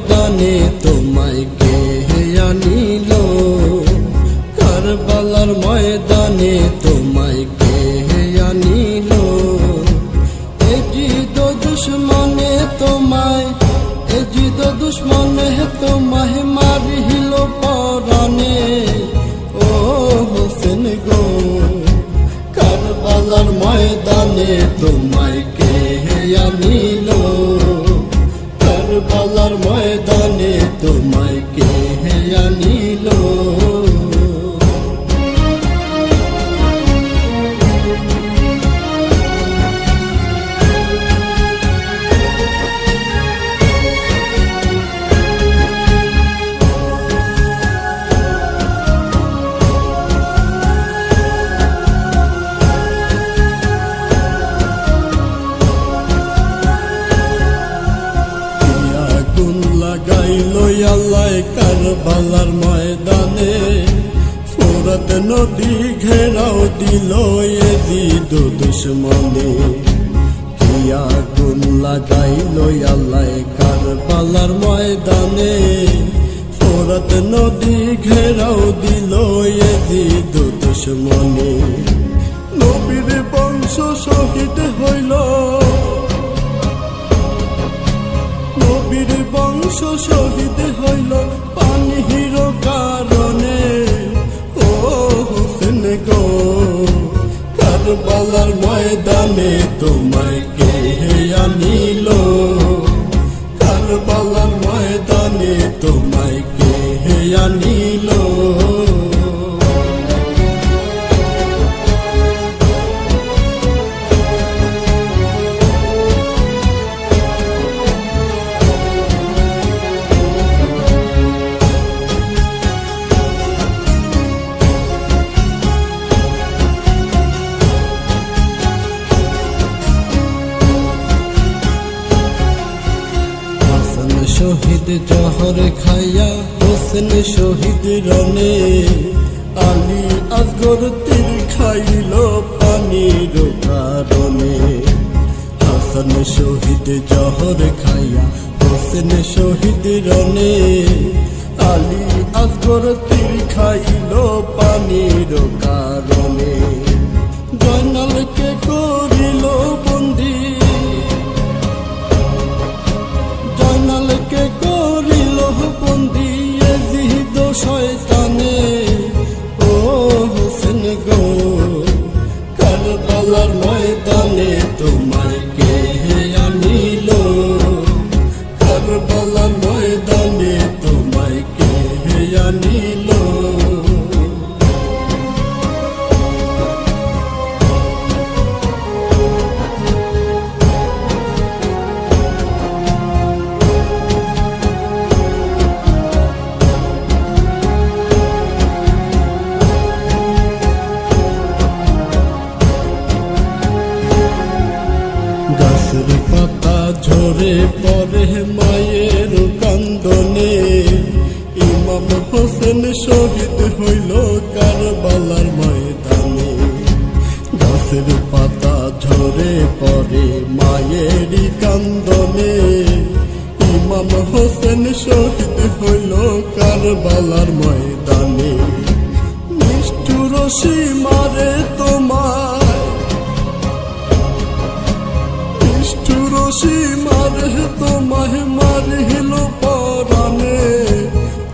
ময়দানে তোমায় কে আনিল কারবালার ময়দানে তো লাগাইল আল্লাহ কারবালার ময়দানে। ফোরত নদী ঘেরাও দিল এজিদ দুশ্মনে। কি আগুন লাগাইল আল্লাহ কারবালার ময়দানে। ফোরত নদী ঘেরাও দিল এজিদ দুশ্মনে। বংশ শহীদ হইল ময়দানে তোমায় কে আনিল। কারবালার ময়দানে তোমায় আনিল। জহর খাইয়া হোসেন শহীদ রনে আলী আসগর তীর খাইল পানির কারণে। হাসান শহীদ জহর খাইয়া হোসেন শহীদ রনে আলী আসগর তীর খাইল পানির কারণে। কারবালার ময়দানে তোমায় কে আনিল? ঝরে পড়ে মায়ের কান্দনে। ইমাম হোসেন শহীদ হইল কারবালার ময়দানে। গাছের পাতা ঝরে পরে মায়ের কান্দনে। ইমাম হোসেন শহীদ হইল কারবালার ময়দানে। নিষ্ঠুর মারে তোমার নিষ্ঠুরসি মারে তোমায় মারিল পরানে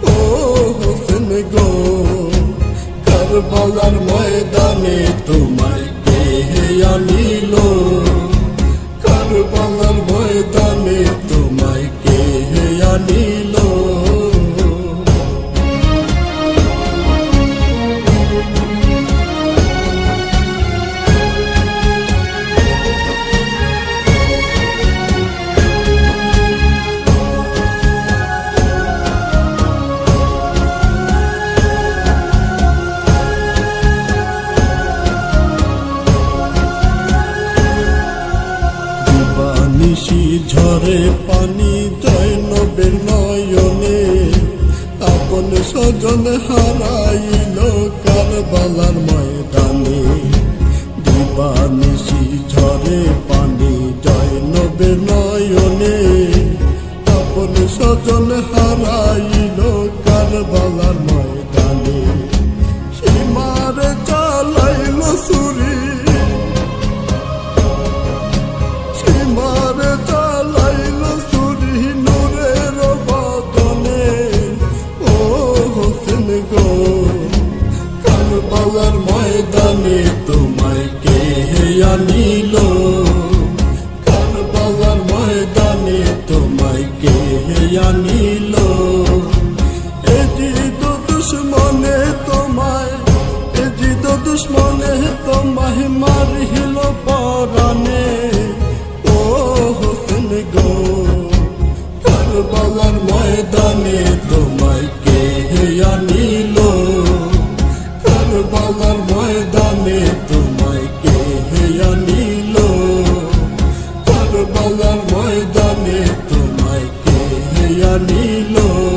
ও হোসেন গো কারবালার ময়দানে তোমায় কে আনিল কারবালার ময়দানে তোমায় কে আনিল ঝরে পানি জৈনবের নয়নে। আপন স্বজন হারাইল কারবালার ময়দানে। দিবানিশি ঝরে পানি জৈনবের নয়নে। আপন আপন স্বজন হারাইল কারবালার ময়দানে। সীমার চালাইল সুরি আনিল কারবালার ময়দানে তোমায় কে আনিল? দুশ্মনে তোমায় মারিল পরানে ও হোসেন গো, কারবালার ময়দানে তোমায় কে আনিল? Lord.